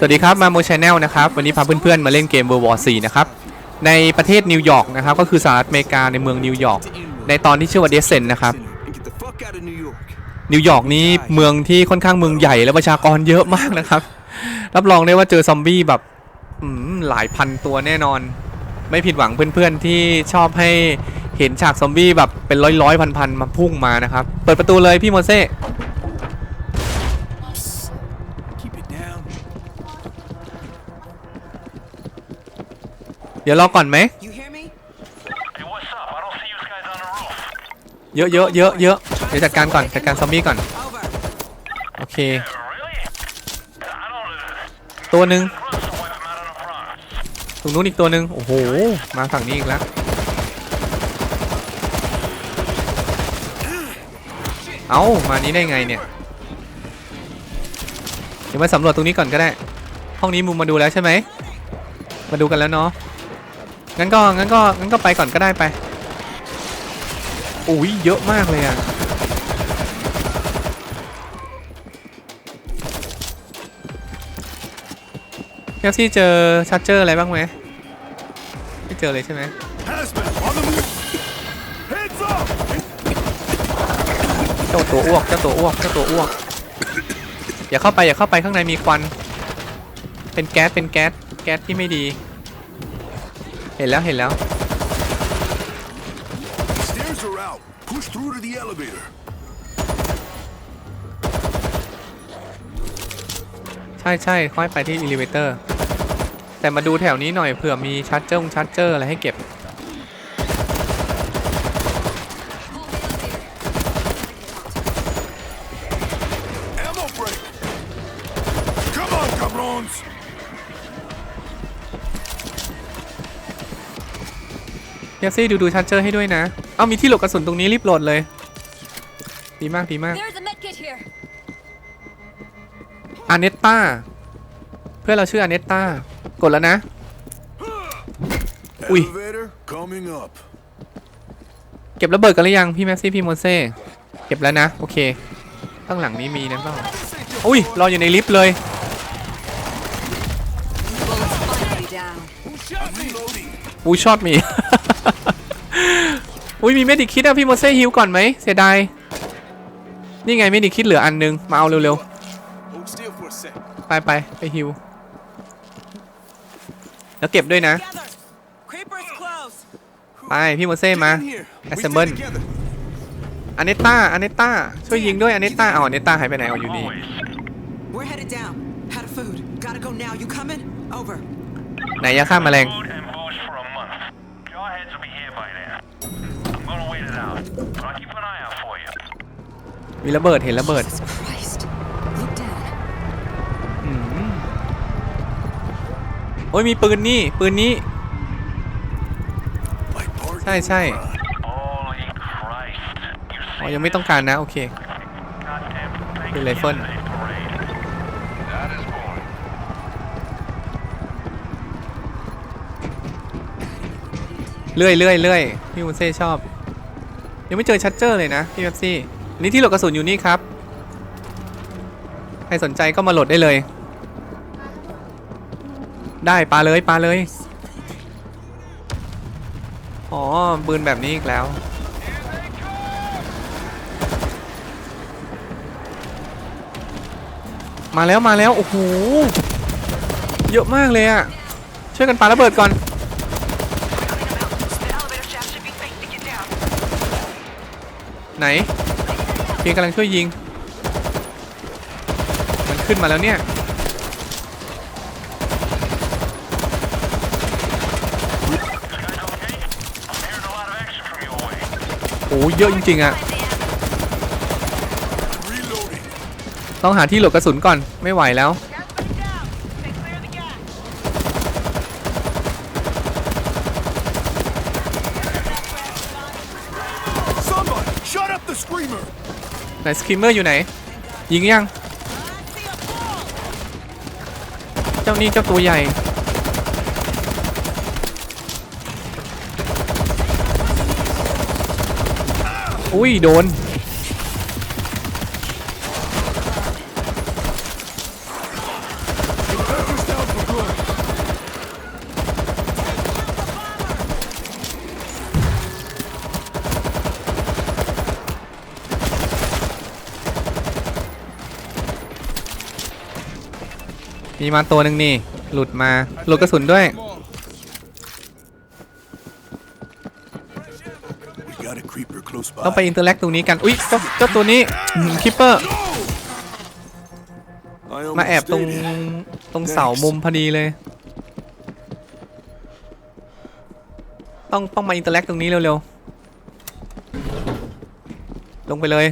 สวัสดีครับมาโมชแนลนะครับวันนี้พาเพื่อนๆมาเล่นเกม World War 4นะครับในประเทศนิวยอร์กนะครับก็คือสหรัฐอเมริกาในเมืองนิวยอร์กในตอนที่ชื่อว่าเดซเซนนะครับนิวยอร์กนี้เมืองที่ค่อนข้างเมืองใหญ่และประชากรเยอะมากนะครับ รับรองได้ว่าเจอซอมบี้แบบหลายพันตัวแน่นอน ไม่ผิดหวังเพื่อนๆที่ชอบให้เห็นฉากซอมบี้แบบเป็นร้อยร้อยพันพันๆมาพุ่งมานะครับ เปิดประตูเลยพี่โมเซ่ Keep it down. เดี๋ยวรอก่อนไหม You hear me? Hey, what's up? I don't see you guys on the roof. เยอะเยอะเยอะเยอะเดี๋ยวจัดการก่อนจัดการซอมบี้ก่อน Over. โอเค Yeah, really? I don't. Uh, ตัวหนึ่ง Russell wipe him out on the front. ตรงนู้นอีกตัวหนึ่งโอ้โห มาฝั่งนี้อีกแล้ว เอ้า มานี้ได้ไงเนี่ย เดี๋ยวมาสำรวจตรงนี้ก่อนก็ได้ ห้องนี้มุมมาดูแล้วใช่ไหม มาดูกันแล้วเนาะ งั้นก็งั้นก็งั้นก็ไปก่อนก็ได้ไปอุ้ยเยอะมากเลยอะเอฟซี่เจอชาร์เจอร์อะไรบ้างไหมไม่เจอเลยใช่ไหมเจ้าตัวอ้วกเจ้าตัวอ้วกเจ้าตัวอ้วกอย่าเข้าไปอย่าเข้าไปข้างในมีควัน เป็นแก๊สเป็นแก๊สแก๊สที่ไม่ดี เห็นแล้วเห็นแล้ว Stairs are out. Push through to the elevator. ใช่ใช่ค่อยไปที่ e ิ e เวเตอร์ แต่มาดูแถวนี้หน่อยเผื่อมีชาร์จเจอร์ชาร์จเจอร์อะไรให้เก็บ Ammo break. Come on, cabrons. เยซี่ดูดูชาร์จเจอร์ให้ด้วยนะ เอามีที่หลบกระสุนตรงนี้รีบโหลดเลย ดีมากดีมาก There's a medkit here. อาเนตตาเพื่อนเราชื่ออาเนตตากดแล้วนะ Ui. Elevator coming up. เก็บระเบิดกันหรือยังพี่แม็กซี่พี่โมเซ่เก็บแล้วนะ โอเค ข้างหลังนี้มีนะก็อุ้ยรออยู่ในลิฟต์เลย Bullets finally down. I'm reloading. อุ้ยช็อตมี อุ้ยมีเมดิคิดอะพี่โมเซ่ฮิวก่อนไหมเสียดาย นี่ไงเมดิคิดเหลืออันนึง มาเอาเร็ว Hold still for a sec. ๆไปไปไปฮิว แล้วเก็บด้วยนะ Together. Creepers close. ไปพี่โมเซ่มา Get in here. We Assemble. stay together. อเนตตาอเนตตาช่วยยิงด้วยอเนตตาเอาอเนตตาหายไปไหนเอาอยู่นี่ Always. We're headed down. Out of food. Gotta go now. You coming? Over. ไหนยาฆ่าแมลง I'll keep an eye out for you. มีระเบิดเห็นระเบิด Jesus Christ. Look down. อืมโอ้ยมีปืนนี่ ปืนนี้ My partner. ใช่ใช่ Holy Christ. You อ๋อ see ยังไม่ต้องการนะ โอเค goddamn thing Cái lấy phân. yesterday parade. That is boring. เลื่อยเลื่อยเลื่อยพี่มุนเซ่ชอบ ยังไม่เจอชัดเจอร์เลยนะพี่เบปซี่อันนี้ที่โหลดกระสุนอยู่นี่ครับ ใครสนใจก็มาโหลดได้เลย ได้ปลาเลยปลาเลย อ๋อปืนแบบนี้อีกแล้ว มาแล้วมาแล้ว โอ้โห เยอะมากเลยอะช่วยกันปาระเบิดก่อน ไหนเพียงกำลังช่วยยิง มันขึ้นมาแล้วเนี่ย โอ้เยอะจริงๆอะต้องหาที่หลบกระสุนก่อนไม่ไหวแล้ว Somebody, shut up the screamer. ไห นสครีมเมอร์อยู่ไหน ยิงยัง เจ้านี่เจ้าตัวใหญ่ อุ้ย โดน มีมาตัวหนึ่งนี่ หลุดมา หลุดกระสุนด้วย We got a creeper close by. ต้องไปอินเตอร์แลกตรงนี้กัน อุ๊ยเจ้าเจ้าตัวนี้คิปเปอร์ I มา almost แอบตรง stayed in. ตรงเสามุมพอดีเลย ต้อง ต้องมาอินเตอร์แลกตรงนี้เร็วๆ ลงไปเลย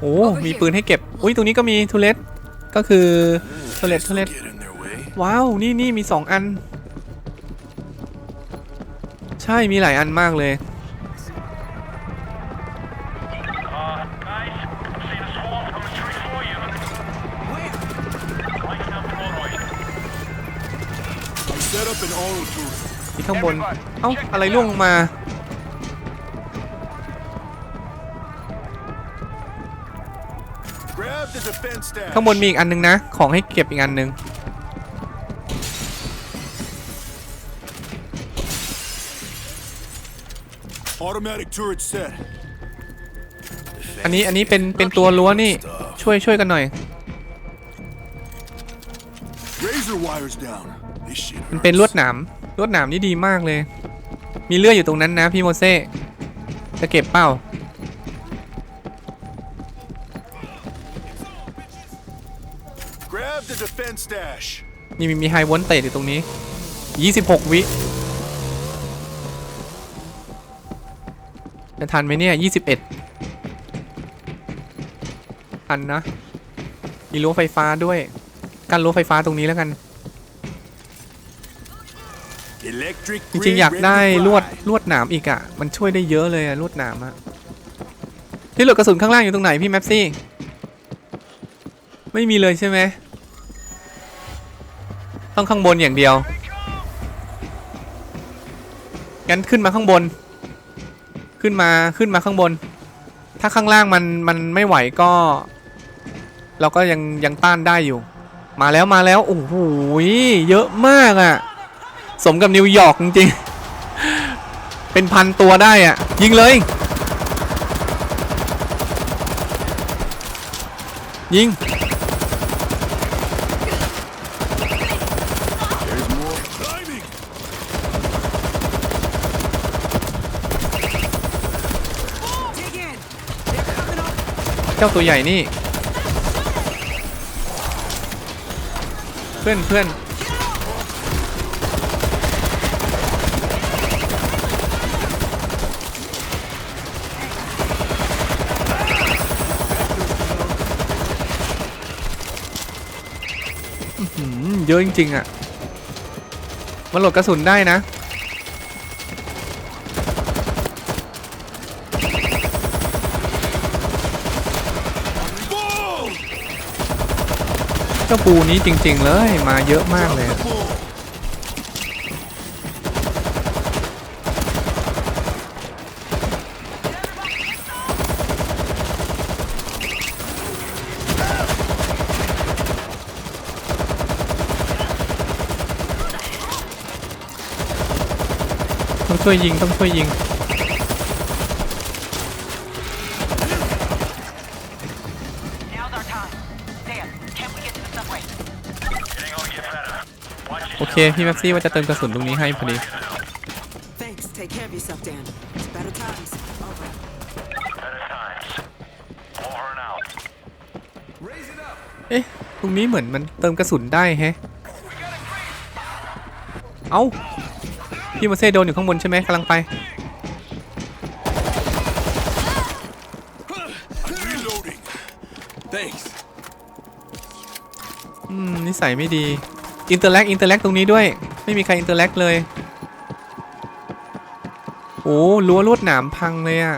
โอ้ Over มี here. ปืนให้เก็บ อุ้ยตรงนี้ก็มีทูเลตก็คือทูเลต This ทูเล will ต get in their way. ว้าว นี่นี่มีสองอัน ใช่มีหลายอันมากเลย Uh, guys, I'm seeing a swarm coming straight for you. Where? Right down Broadway. I set up an auto turret. ที่ข้างบน เอ้า อะไรล่วงลงมา ข้างบนมีอีกอันนึงนะ ของให้เก็บอีกอันนึง Automatic turret set. อันนี้อันนี้เป็นเป็นตัวรั้วนี่ช่วยช่วยกันหน่อย Razor wires down. This shit มันเป็น hurts. ลวดหนามลวดหนามนี่ดีมากเลย มีเลือดอยู่ตรงนั้นนะพี่โมเซ่จะเก็บเป้า นี่มีมีไฮวอนเตอยู่ตรงนี้ 26 วิจะทันไหมเนี่ย 21 ทันนะ มีรั้วไฟฟ้าด้วย กันรั้วไฟฟ้าตรงนี้แล้วกัน Electric จริง grid ๆอยาก ready ได้ to ลวด fly. ลวดหนามอีกอะ่ะ มันช่วยได้เยอะเลยอะลวดหนามอะที่หลุดกระสุนข้างล่างอยู่ตรงไหนพี่แมปซี่ ไม่มีเลยใช่ไหม ต้องข้างบนอย่างเดียว งั้นขึ้นมาข้างบน ขึ้นมาขึ้นมาข้างบน ถ้าข้างล่างมันมันไม่ไหวก็ เราก็ยังยังต้านได้อยู่ มาแล้วมาแล้วโอ้โหเยอะมากอะ่ะ สมกับนิวยอร์กจริงๆ เป็นพันตัวได้อะ ยิงเลย ยิง เจ้าตัวใหญ่นี่ เพื่อนเพื่อนเยอะจริงๆอะ มันโหลดกระสุนได้นะ เจ้าปูนี้จริง ๆ เลยมาเยอะมากเลย ต้องช่วยยิงต้องช่วยยิง เค พี่แม็กซี่ว่าจะเติมกระสุนตรงนี้ให้พอดี Thanks. Take care of yourself, Dan. It's better times. Over. Better times. Over and out. เอ๊ะ ตรงนี้เหมือนมันเติมกระสุนได้แฮะ เอ้า พี่โมเซ่โดนอยู่ข้างบนใช่ไหมกำลังไป Reloading. Thanks. อืม นิสัยไม่ดี อินเตอร์แลกอินเตอร์แลกตรงนี้ด้วย ไม่มีใครอินเตอร์แลกเลย โอ้รั้วลวดหนามพังเลยอะ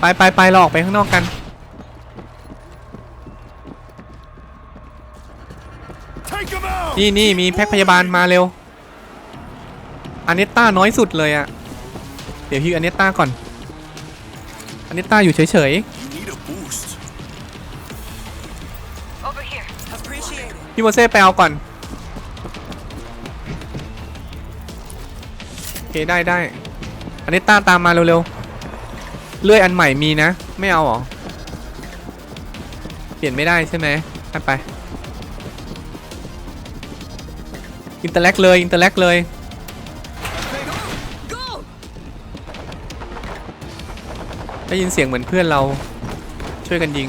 ไปไปไปเราออกไปข้างนอกกัน นี่นี่มีแพ็คพยาบาลมาเร็วอันเนตต้าน้อยสุดเลยอะเดี๋ยวฮิวอันเนตต้าก่อนอันเนตต้าอยู่เฉย You พี่โมเซ่ไปเอาก่อนโอเคได้ได้อันนี้ต้าตามมาเร็วๆ เลื่อยอันใหม่มีนะ ไม่เอาหรอ เปลี่ยนไม่ได้ใช่ไหมไปไป อินเตอร์แลกเลย อินเตอร์แลกเลย ได้ยินเสียงเหมือนเพื่อนเราช่วยกันยิง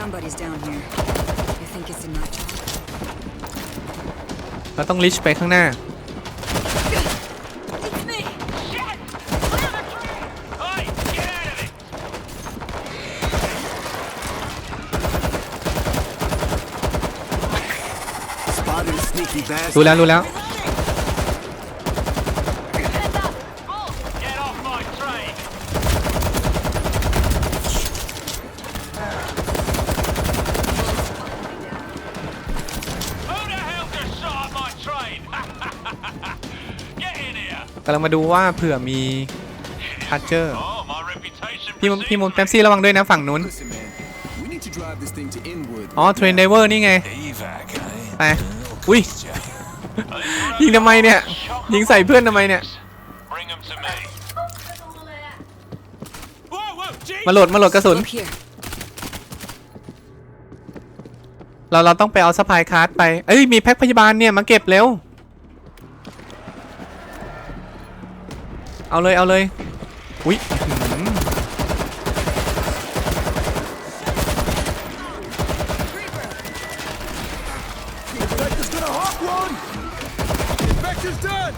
Somebody's down here. You think it's a nut job? เราต้องลิชไปข้างหน้า It's me! Shit! Clear the tree! Hey, get out of it! Spotted a sneaky bastard. รู้แล้วรู้แล้ว กำลังมาดูว่าเผื่อมีทัชเจอร์ Oh, my reputation พี่ม precedes พี่ม me. แป๊บซี่ระวังด้วยนะฝั่งนู้น Listen, man. We need to drive this thing to Inwood. อ๋อเทรนไดเวอร์นี่ไง Evac, eh? ไป อุ้ย ยิงทำไมเนี่ย ยิงใส่เพื่อนทำไมเนี่ย Bring them to me. Whoa, whoa, gee! มาโหลดมาโหลดกระสุน Up here. เราเราต้องไปเอาสปายคาร์ดไป เอ้ย มีแพ็คพยาบาลเนี่ย มาเก็บเร็ว เอาเลยเอาเลยอุ้ยอื้อหือ Infector's gonna hawk one! Infector's dead!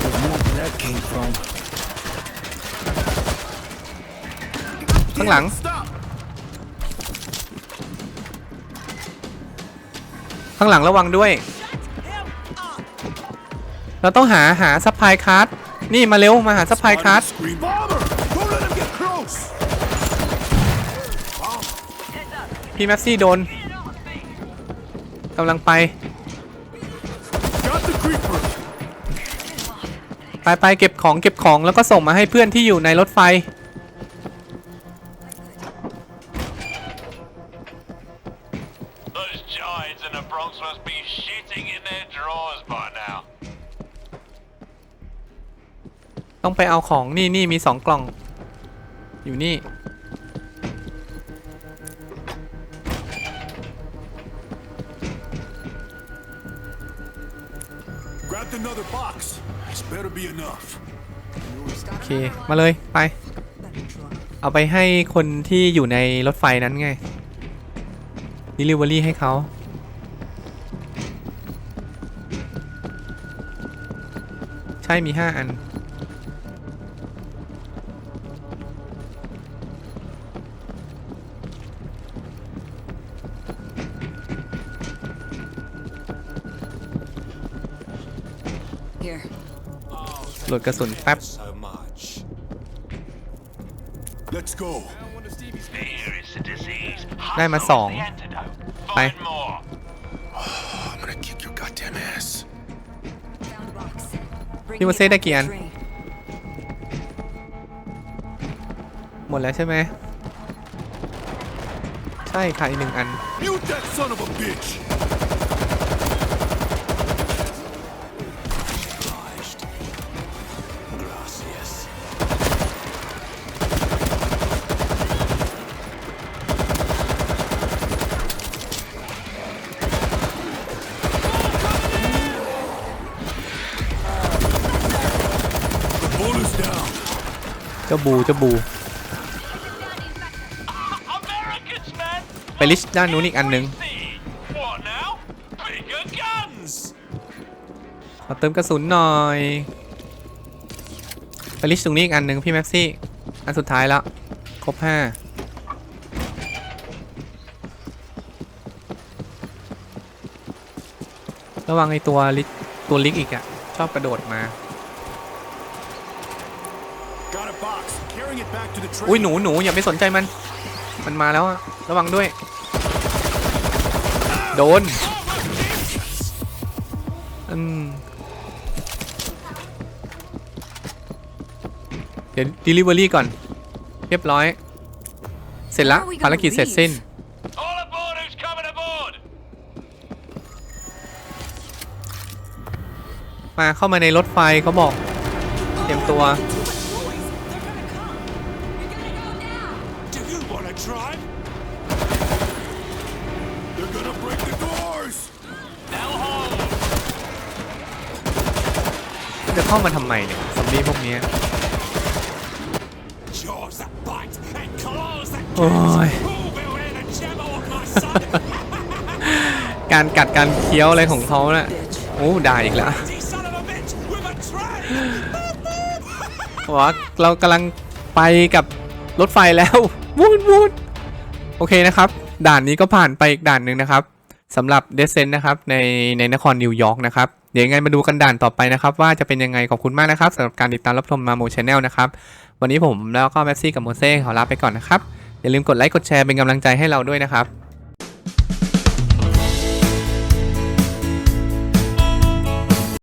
There's more where that came from. ข้างหลัง ข้างหลังระวังด้วย เราต้องหาหาซัพพลายคาร์ดนี่มาเร็วมาหาซัพพลายคาร์ดพี่แม็กซี่โดนกำลังไป ไปไปเก็บของเก็บของแล้วก็ส่งมาให้เพื่อนที่อยู่ในรถไฟ giants in the Bronx must be shitting in their drawers by now. ต้องไปเอาของนี่นี่มีสองกล่อง อยู่นี่ Grabbed another box. This better be enough. โอเค มาเลย ไป เอาไปให้คนที่อยู่ในรถไฟนั้นไง Delivery ให้เขาใช่มี 5 อัน Here. โหลดกระสุนแป๊บ So much. Let's go. Here is the disease. ได้มา Hustle สอง is the antidote. ไป Find more. I'm gonna kick your goddamn ass. Found a box. Bring พี่โม me เซ่ back ได้ to กี่ the อัน train. หมดแล้วใช่ไหม ใช่ค่ะอีกหนึ่งอัน Mute that son of a bitch! เจ้าบูเจ้าบู Americans, man! ไปลิชด้านนู้นอีกอันหนึง See. What now? Bigger guns! ขอเติมกระสุนหน่อย ไปลิชตรงนี้อีกอันหนึ่งพี่แม็กซี่ อันสุดท้ายแล้ว ครบห้าระวังไอตัวลิชตัวลิกอีกอะชอบกระโดดมา Got a box. Carrying it back to the train. อุ้ยหนูหนูอย่าไปสนใจมัน มันมาแล้วอะระวังด้วย โดนอืมเดี๋ยว delivery ก่อน เรียบร้อย เสร็จละ How are we gonna ภารกิจเสร็จสิ้น All aboard who's coming aboard! มาเข้ามาในรถไฟเขาบอก เตรียมตัว เข้ามาทำไมเนี่ยซอมบี้พวกเนี้ย Jaws that bite and claws that โอ้ย Who will wear the gem of my son? การกัดการเคี้ยวอะไรของเขาน่ะโอ้ด่าอีกแล้ว He son of a bitch with a tray! บอกว่าเรากำลังไปกับรถไฟแล้ววูดวูดโอเคนะครับ ด่านนี้ก็ผ่านไปอีกด่านหนึ่งนะครับสำหรับเดซเซนนะครับในในนครนิวยอร์กนะครับเดี๋ยวยังไงมาดูกันด่านต่อไปนะครับ ว่าจะเป็นยังไงขอบคุณมากนะครับสำหรับการติดตามรับชมมาโมชแนลนะครับ วันนี้ผมแล้วก็แม็ซี่กับโมเซ่ขอลาไปก่อนนะครับอย่าลืมกดไลค์กดแชร์เป็นกำลังใจให้เราด้วยนะครับ